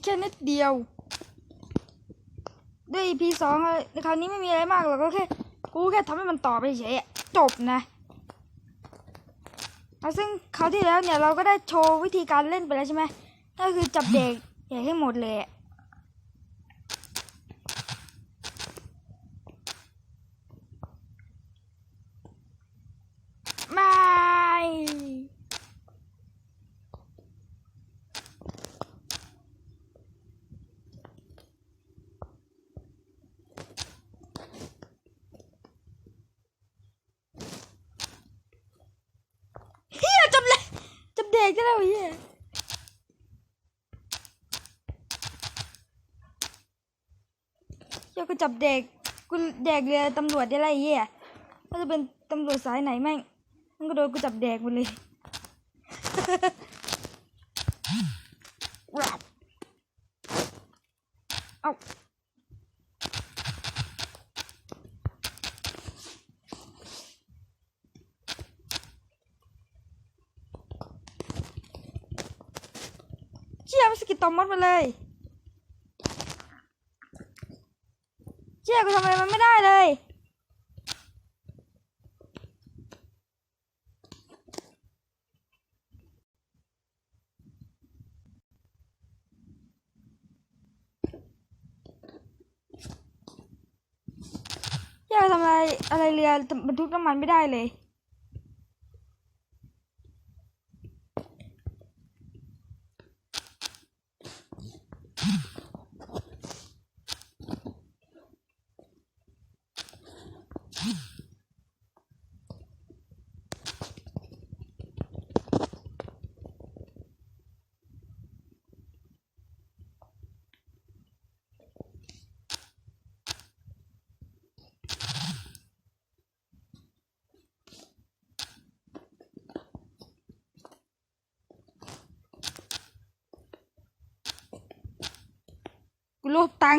อีกแค่นิดเดียว ด้วย EP สองอะคราวนี้ไม่มีอะไรมากหรอกก็แค่กูแค่ทำให้มันต่อไปเฉยๆจบนะซึ่งคราวที่แล้วเนี่ยเราก็ได้โชว์วิธีการเล่นไปแล้วใช่ไหมก็คือจับเด็กใหญ่ให้หมดเลยอะไม่เฮียจับเลยจับเด็ กได้เฮียเฮียกูจับเด็กกูแดกเรือตำรวจได้ไรเฮียถ้าจะเป็นตำรวจสายไหนแม่งมันก็โดนกูจับแดกหมดเลย กิดตอมมดมาเลยเชี่ยกูทำอะไรมันไม่ได้เลยเชี่ยทำอะไรอะไรเรือบรรทุกน้ำมันไม่ได้เลย รูปตัง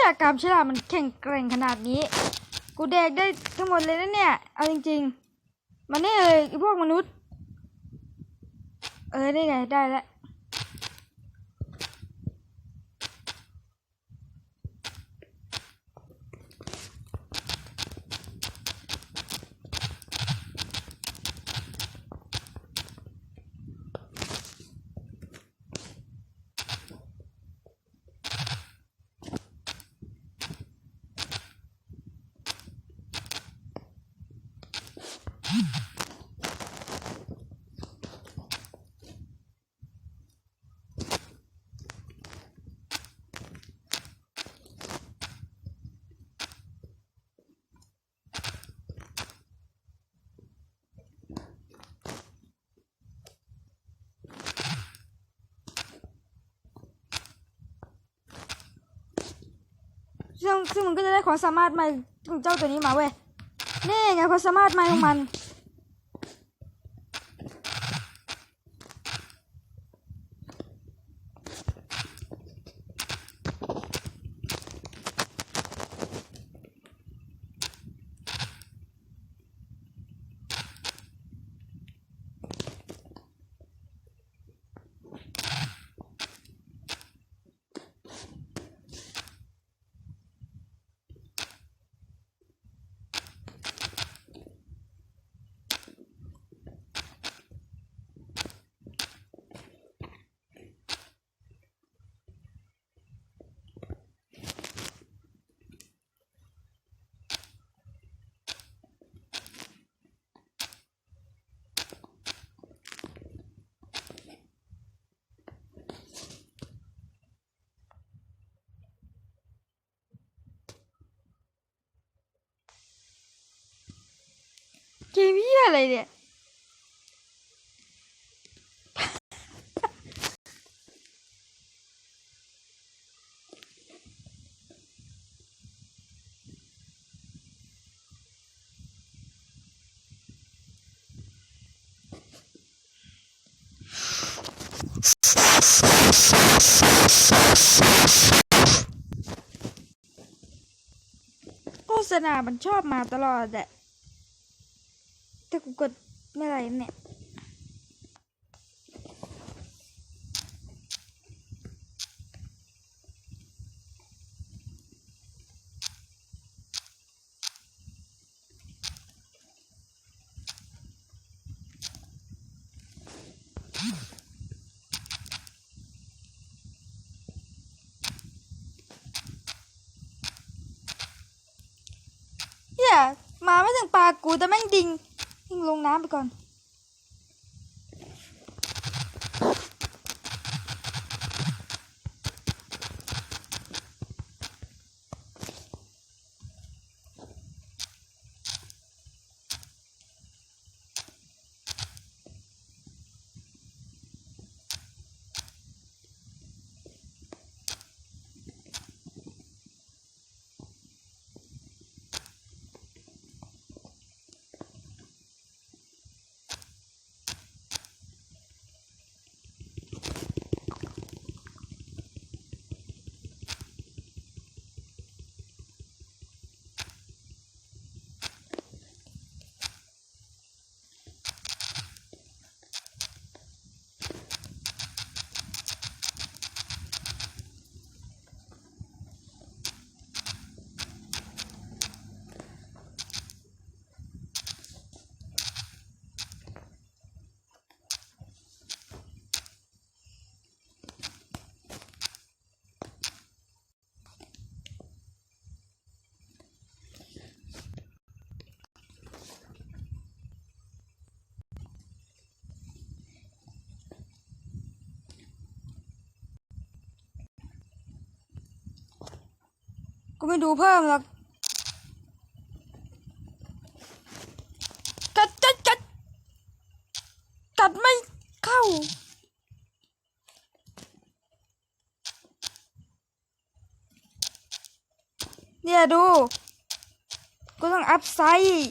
เชี่ยการมฉลาดมันแข็งแกร่งขนาดนี้ กูแดกได้ทั้งหมดเลยนะเนี่ย เอาจริง ๆ มันนี่เลยไอพวกมนุษย์ เออได้ไงได้แล้ว ซึ่งซึ่งมันก็จะได้ความสามารถใหม่ของเจ้าตัวนี้มาเว้ย นี่ไงความสามารถใหม่ของมัน ยอะไรเนี่ย โฆษณามันชอบมาตลอดแหละ แต่กูกดไม่ไรเนี่ยเฮียมาไม่ถึงปากกูแต่แม่งดิง ลงน้ำไปก่อน ไม่ดูเพิ่มหรอกกัดกัดกัดกัดไม่เข้า เนี่ยดู ก็ต้องอัพไซด์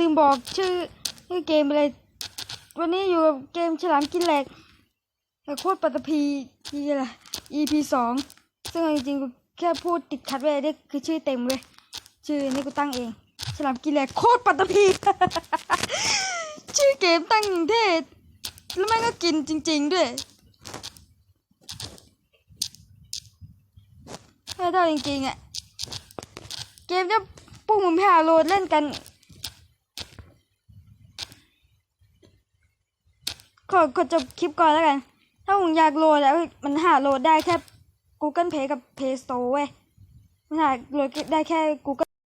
ลืมบอกชื่อชื่อเกมอะไรวันนี้อยู่กับเกมฉลามกินแหลกแต่โคตรปัตตภีที่อะไร EP สองซึ่งเอาจริงๆกูแค่พูดติดขัดไว้นี่คือชื่อเต็มเว้ยชื่อนี่กูตั้งเอง ฉลามกินแหลกโคตรปัตตภีชื่อเกมตั้งย่างเท่แล้วแม่งก็กินจริง ๆ ด้วยแค่เท่าจริงๆอะ เกมจะพวกมึงไปหาโหลดเล่นกัน ขอขอจบคลิปก่อนแล้วกัน ถ้ามึงอยากโหลดแล้วมันหาโหลดได้แค่ Google Play กับ Play Store เว้ยมันหาโหลดได้แค่ Google